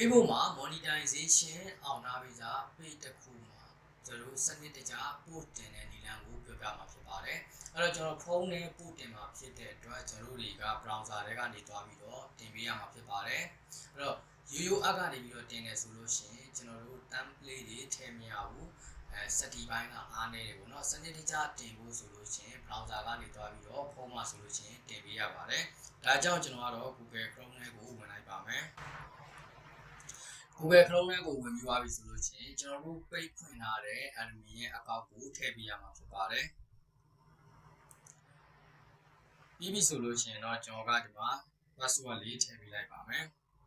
Facebook မှာ monetization အောင်ထားပြီးသား page တစ်ခုမှာကျွန်တော်တို့စနစ်တကျပို့တင်တဲ့နည်းလမ်းကိုပြောပြမှာဖြစ်ပါတယ်။အဲ့တော့ကျွန်တော်ဖုန်းနဲ့ပို့တင်မှာဖြစ်တဲ့အတွက်ကျွန်တော်တို့တွေက browser တွေကနေတွားပြီးတော့တင်ပေးရမှာဖြစ်ပါတယ်။အဲ့တော့ရိုးရိုး app ကနေပြီးတော့တင်တယ်ဆိုလို့ရှိရင်ကျွန်တော်တို့ template တွေထည့်မရဘူး။အဲစတီပိုင်းကအားနေတယ်ပေါ့နော်။စနစ်တကျတင်ဖို့ဆိုလို့ရှိရင် browser ကနေတွားပြီးတော့ဖုန်းမှာဆိုလို့ရှိရင်တင်ပေးရပါတယ်။ဒါကြောင့်ကျွန်တော်ကတော့ Google Chrome နဲ့ကိုဝင်လိုက်ပါမယ်။ Google Chrome နဲ့ကိုဝင်ပြီးသွားပြီဆိုလို့ရှိရင်ကျွန်တော်တို့ page ဖွင့်ထားတဲ့ admin ရဲ့ account ကိုထည့်ပေးရမှာဖြစ်ပါတယ်။ပြီးပြီဆိုလို့ရှိရင်တော့ကျွန်တော်ကဒီမှာ password လေးထည့်ပေးလိုက်ပါမယ်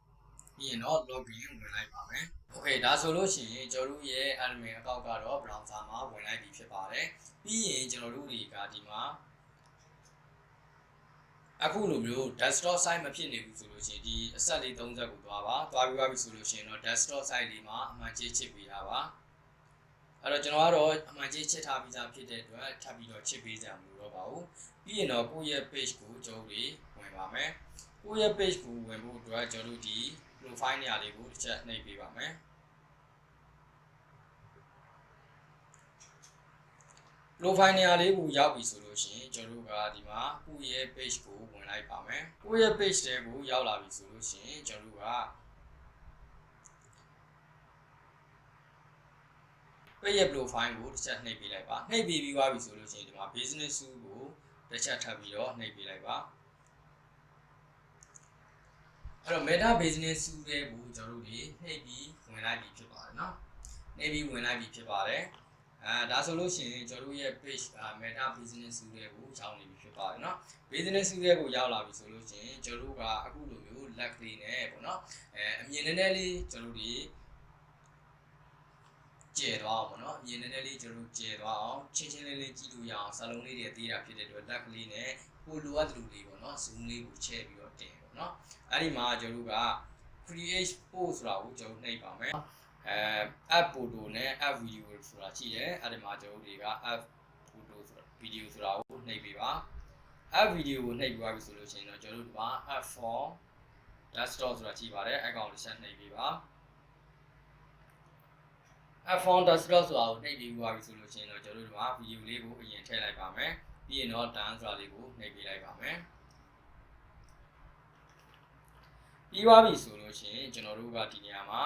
။ပြီးရင်တော့ login ဝင်လိုက်ပါမယ်။ Okay ဒါဆိုလို့ရှိရင်ကျွန်တော်တို့ရဲ့ admin account ကတော့ browser မှာဝင်လိုက်ပြီဖြစ်ပါတယ်။ပြီးရင်ကျွန်တော်တို့တွေကဒီမှာ အခုလိုမျိုး desktop site မဖြစ်နေဘူးဆိုလို့ရှိရင်ဒီအဆက်လေး30ကိုသွားပါသွားပြီးသွားပြီဆိုလို့ရှိရင်တော့ desktop site လေးမှာအမှန်ကြီးချစ်ပေးတာပါအဲ့တော့ကျွန်တော်ကတော့အမှန်ကြီးချစ်ထားပြီးသားဖြစ်တဲ့အတွက်ထပ်ပြီးတော့ချစ်ပေးကြမှာမလို့တော့ပါဘူးပြီးရင်တော့ကိုယ့်ရဲ့ page ကိုကျွန်တော်တို့ဝင်ပါမယ်ကိုယ့်ရဲ့ page ကိုဝင်ဖို့အတွက်ကျွန်တော်တို့ဒီ profile နေရာလေးကိုတစ်ချက်နှိပ်ပေးပါမယ် profile နေရာလေးကိုရောက်ပြီဆိုလို့ရှိရင်ကျွန်တော်တို့ကဒီမှာကိုယ့်ရဲ့ page ကိုဝင်လိုက်ပါမယ်ကိုယ့်ရဲ့ page တဲကိုရောက်လာပြီဆိုလို့ရှိရင်ကျွန်တော်တို့က page ရဲ့ profile ကိုတစ်ချက်နှိပ်ပေးလိုက်ပါနှိပ်ပေးပြီးသွားပြီဆိုလို့ရှိရင်ဒီမှာ business suite ကိုတစ်ချက်ထပ်ပြီးတော့နှိပ်ပေးလိုက်ပါအဲ့တော့ meta business suite တွေကိုကျွန်တော်တို့ဒီနှိပ်ပြီးဝင်လိုက်ပြီဖြစ်ပါတယ်เนาะနှိပ်ပြီးဝင်လိုက်ပြီဖြစ်ပါတယ် အဲဒါဆိုလို့ရှိရင်ကျွန်တော်တို့ရဲ့ page က meta business suite တွေကိုရောက်နေပြီဖြစ်ပါတယ်เนาะ business suite တွေကိုရောက်လာပြီဆိုလို့ရှိရင်ကျွန်တော်တို့ကအခုလိုမျိုး lag လေးနဲ့ပေါ့เนาะအဲအမြင်နည်းနည်းလေးကျွန်တော်တို့ဒီကျဲသွားအောင်ပေါ့နော်အမြင်နည်းနည်းလေးကျွန်တော်တို့ကျဲသွားအောင်ချင်းချင်းလေးလေးကြည့်လို့ရအောင်စာလုံးလေးတွေသေးတာဖြစ်တဲ့အတွက် lag လေးနဲ့ကိုလိုအပ်တဲ့လူလေးပေါ့နော် zoom လေးကိုချဲ့ပြီးတော့တင်ပေါ့နော်အဲ့ဒီမှာကျွန်တော်တို့က create post ဆိုတာကိုကျွန်တော်နှိပ်ပါမယ် အဲ app photo နဲ့ app video ဆိုတာရှိတယ်အဲ့ဒီမှာကျွန်တော်တို့တွေက app photo ဆိုတာ video ဆိုတာကိုနှိပ်ပေးပါ app video ကိုနှိပ်ပြီးသွားပြီဆိုလို့ရှိရင်တော့ကျွန်တော်တို့ဒီမှာ app form desktop ဆိုတာရှိပါတယ်အဲ့ကောင်တစ်ချက်နှိပ်ပေးပါ app form desktop ဆိုတာကိုနှိပ်ပြီးသွားပြီဆိုလို့ရှိရင်တော့ကျွန်တော်တို့ဒီမှာ video လေးကိုအရင်ထည့်လိုက်ပါမယ်ပြီးရင်တော့ done ဆိုတာလေးကိုနှိပ်ပေးလိုက်ပါမယ်ပြီးသွားပြီဆိုလို့ရှိရင်ကျွန်တော်တို့ကဒီနေရာမှာ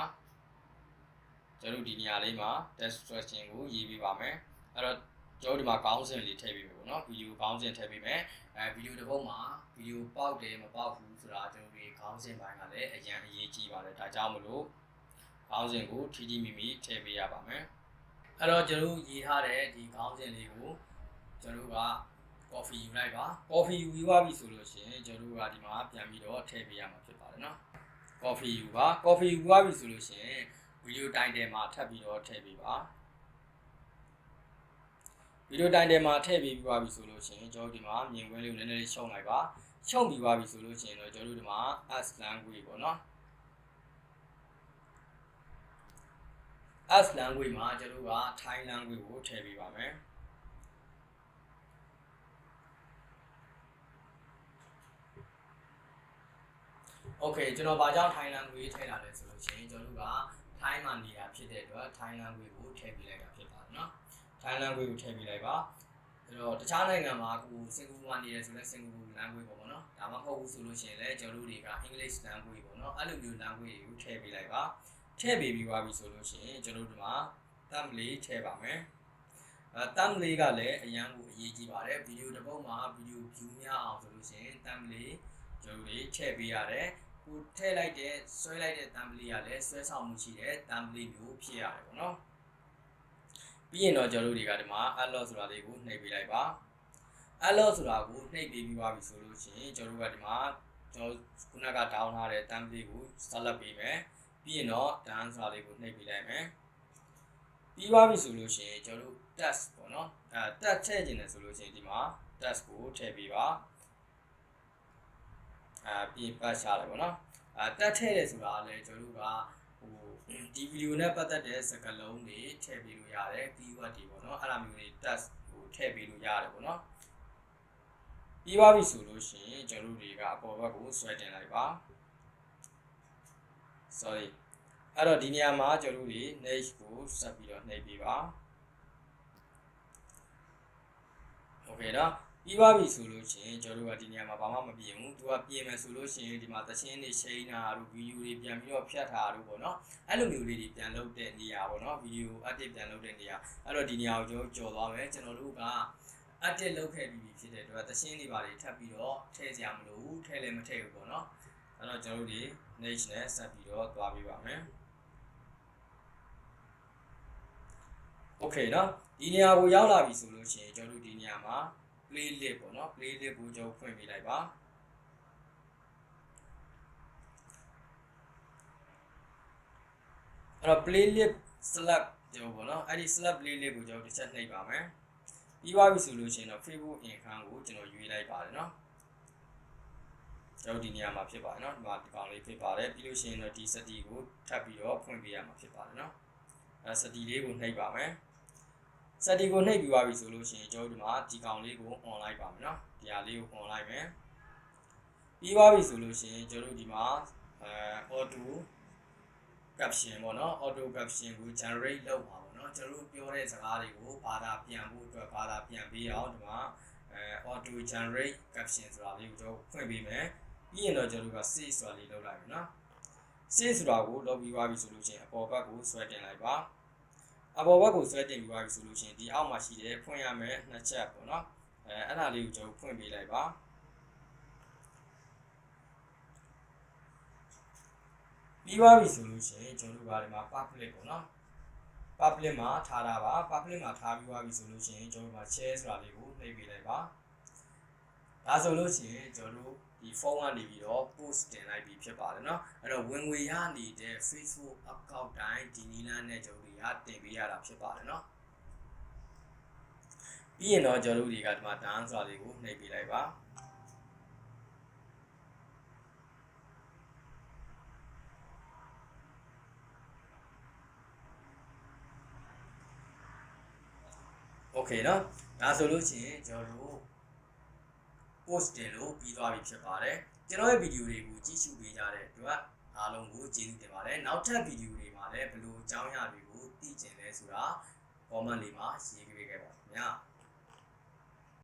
ကျွန်တော်တို့ဒီနေရာလေးမှာ description ကိုရေးပေးပါမယ်အဲ့တော့ကျွန်တော်ဒီမှာခေါင်းစဉ်လေးထည့်ပေးမယ်ပေါ့နော်ဗီဒီယိုခေါင်းစဉ်ထည့်ပေးမယ်အဲဗီဒီယိုတစ်ပုဒ်မှာဗီဒီယိုပေါက်တယ်မပေါက်ဘူးဆိုတာကျွန်တော်တို့ခေါင်းစဉ်ပိုင်းကလည်းအရင်အရေးကြီးပါတယ်ဒါကြောင့်မလို့ခေါင်းစဉ်ကိုထီထီမိမိထည့်ပေးရပါမယ်အဲ့တော့ကျွန်တော်ရေးထားတဲ့ဒီခေါင်းစဉ်လေးကိုကျွန်တော်က coffee ယူလိုက်ပါ coffee ယူပြီးသွားပြီဆိုလို့ရှိရင်ကျွန်တော်ကဒီမှာပြန်ပြီးတော့ထည့်ပေးရမှာဖြစ်ပါတယ်နော် coffee ယူပါ coffee ယူသွားပြီဆိုလို့ရှိရင် ဗီဒီယိုတိုင်တယ်မှာထပ်ပြီးတော့ထည့်ပေးပါဗီဒီယိုတိုင်တယ်မှာထည့်ပေးပြီးသွားပြီဆိုလို့ရှိရင်ကျွန်တော်ဒီမှာမြင်ကွင်းလေးကိုနည်းနည်းလေးရှုံလိုက်ပါရှုံပြီးသွားပြီဆိုလို့ရှိရင်တော့ကျွန်တော်တို့ဒီမှာ as language ပေါ့နော် as language မှာကျွန်တော်က Thai language ကိုထည့်ပေးပါမယ် Okay ကျွန်တော်ဘာကြောင့် Thai language ထည့်လာလဲဆိုလို့ရှိရင်ကျွန်တော်တို့က ထိုင်းမှာနေတာဖြစ်တဲ့အတွက်ထိုင်းလန်ဂွေကိုထည့်ပေးလိုက်တာဖြစ်ပါတယ်နော်ထိုင်းလန်ဂွေကိုထည့်ပေးလိုက်ပါအဲ့တော့တခြားနိုင်ငံမှာကိုစင်ကာပူမှာနေတယ်ဆိုလဲစင်ကာပူ language ပေါ့ဗောနော်ဒါမှမဟုတ်ဘူးဆိုလို့ရှိရင်လည်းကျွန်တော်တို့တွေက English language ပေါ့နော်အဲ့လိုမျိုး language တွေကိုထည့်ပေးလိုက်ပါထည့်ပေးပြီးွားပြီဆိုလို့ရှိရင်ကျွန်တော်တို့ဒီမှာ thumbnail ထည့်ပါမယ်အဲ thumbnail ကလည်းအရန်ကိုအရေးကြီးပါတယ်ဗီဒီယိုတစ်ပုဒ်မှာဗီဒီယို view များအောင်ဆိုလို့ရှိရင် thumbnail ကျွန်တော်တို့တွေထည့်ပေးရတယ် ကိုထည့်လိုက်တဲ့ဆွဲလိုက်တဲ့ thumb လေးကလည်းဆွဲဆောင်မှုရှိတဲ့ thumb လေးမျိုးဖြစ်ရတယ်ပေါ့နော်ပြီးရင်တော့ကျွန်တော်တို့တွေကဒီမှာ allot ဆိုတာလေးကိုနှိပ်ပေးလိုက်ပါ allot ဆိုတာကိုနှိပ်ပေးပြီးသွားပြီဆိုလို့ရှိရင်ကျွန်တော်တို့ကဒီမှာကျွန်တော်ခုနက down ထားတဲ့ thumb လေးကို select ပေးမယ်ပြီးရင်တော့ done ဆိုတာလေးကိုနှိပ်ပေးလိုက်မယ်ပြီးသွားပြီဆိုလို့ရှိရင်ကျွန်တော်တို့ test ပေါ့နော်အဲ test ထည့်ခြင်းတယ်ဆိုလို့ရှိရင်ဒီမှာ test ကိုထည့်ပေးပါ အဲပြီးပတ်ချတယ်ပေါ့နော်အဲ test ထည့်တယ်ဆိုတာကလည်းကျွန်တော်တို့ကဟိုဒီဗီဒီယိုနဲ့ပတ်သက်တဲ့စကားလုံးတွေထည့်ပေးလို့ရတယ် keyword တွေပေါ့နော်အဲ့လိုမျိုးတွေ test ကိုထည့်ပေးလို့ရတယ်ပေါ့နော်ပြီးသွားပြီဆိုလို့ရှိရင်ကျွန်တော်တို့တွေကအပေါ်ဘက်ကိုဆွဲတင်လိုက်ပါ sorry အဲ့တော့ဒီနေရာမှာကျွန်တော်တို့တွေ next ကိုဆက်ပြီးတော့နှိပ်ပေးပါโอเคနော် ပြီးသွားပြီဆိုလို့ရှိရင်ကျွန်တော်တို့ကဒီနေရာမှာဘာမှမပြင်ဘူးသူကပြင်မယ်ဆိုလို့ရှိရင်ဒီမှာသချင်းတွေချိန်တာတို့ဗီဒီယိုတွေပြန်ပြီးတော့ဖြတ်တာတို့ပေါ့နော်အဲ့လိုမျိုးလေးတွေပြန်လုပ်တဲ့နေရာပေါ့နော်ဗီဒီယို edit ပြန်လုပ်တဲ့နေရာအဲ့တော့ဒီနေရာကိုကျွန်တော်ကြော်သွားမယ်ကျွန်တော်တို့က edit လုပ်ခဲ့ပြီးပြီဖြစ်တဲ့အတွက်သချင်းတွေပါတွေထပ်ပြီးတော့ထည့်စရာမလိုဘူးထည့်လည်းမထည့်ဘူးပေါ့နော်အဲ့တော့ကျွန်တော်တို့ဒီ next နဲ့ဆက်ပြီးတော့သွားပြပါမယ် Okay เนาะဒီနေရာကိုရောက်လာပြီဆိုလို့ရှိရင်ကျွန်တော်တို့ဒီနေရာမှာ playlist ပေါ့နော် playlist ကိုကျွန်တော်ဖွင့်ပေးလိုက်ပါအဲ့တော့ playlist select ကျွန်တော်ပေါ့နော်အဲ့ဒီ select playlist ကိုကျွန်တော်တစ်ချက်နှိပ်ပါမယ်ပြီးပါပြီဆိုလို့ရှိရင်တော့ Facebook income ကိုကျွန်တော်ယူလိုက်ပါတယ်နော်ကျွန်တော်ဒီနေရာမှာဖြစ်ပါတယ်နော်ဒီမှာဒီကောင်လေးဖြစ်ပါတယ်ပြီးလို့ရှိရင်တော့ဒီ study ကိုထပ်ပြီးတော့ဖွင့်ပေးရမှာဖြစ်ပါတယ်နော်အဲ study လေးကိုနှိပ်ပါမယ် set ကိုနှိပ်ပြီးသွားပြီဆိုလို့ရှိရင်ကျွန်တော်တို့ဒီမှာဒီကောင်လေးကို on လိုက်ပါမယ်နော်ဒီဟာလေးကို on လိုက်မယ်ပြီးသွားပြီဆိုလို့ရှိရင်ကျွန်တော်တို့ဒီမှာအဲ auto caption ပေါ့နော် auto caption ကို generate လုပ်ပါပေါ့နော်ကျွန်တော်တို့ပြောတဲ့စကားတွေကိုဘာသာပြန်ဖို့အတွက်ဘာသာပြန်ပေးအောင်ဒီမှာအဲ auto generate caption ဆိုတာလေးကိုကျွန်တော်ဖွင့်ပေးမယ်ပြီးရင်တော့ကျွန်တော်တို့က save ဆိုတာလေးလုပ်လိုက်မယ်နော် save ဆိုတာကိုလုပ်ပြီးသွားပြီဆိုလို့ရှိရင်အပေါ်ဘက်ကိုဆွဲတင်လိုက်ပါ အပေါ်ဘက်ကိုဆွဲတင်ပြီးသွားပြီဆိုလို့ရှိရင်ဒီအောက်မှာရှိတဲ့ဖွင့်ရမယ်နှစ်ချက်ပေါ့နော်အဲအဲ့ဒါလေးကိုကျွန်တော်ဖွင့်ပေးလိုက်ပါပြီးသွားပြီဆိုလို့ရှိရင်ကျွန်တော်တို့ကဒီမှာ public ပေါ့နော် public မှာထားတာပါ public မှာထားပြီးသွားပြီဆိုလို့ရှိရင်ကျွန်တော်တို့က share ဆိုတာလေးကိုနှိပ်ပေးလိုက်ပါ ဒါဆိုလို့ရှိရင်ကျွန်တော်တို့ဒီဖုန်းကနေပြီးတော့ post တင်လိုက်ပြီးဖြစ်ပါတယ်เนาะအဲ့တော့ဝင်ငွေရနေတဲ့ Facebook account တိုင်းဒီနီလန်းနဲ့ကျွန်တော်တို့ကတင်ပေးရတာဖြစ်ပါတယ်เนาะပြီးရင်တော့ကျွန်တော်တို့တွေကဒီမှာ dance ဆိုတာလေးကိုနှိပ်ပေးလိုက်ပါโอเคเนาะဒါဆိုလို့ရှိရင်ကျွန်တော်တို့ post တင်လို့ပြီးသွားပြီဖြစ်ပါတယ်ကျွန်တော်ရဲ့ဗီဒီယိုတွေကိုကြည့်ရှုပေးကြတဲ့အတွက်အားလုံးကိုကျေးဇူးတင်ပါတယ်နောက်ထပ်ဗီဒီယိုတွေမှာလည်းဘယ်လိုအကြောင်းအရာတွေကိုသိကျင်လဲဆိုတာ comment လေးမှာရေးပေးခဲ့ပါခင်ဗျာ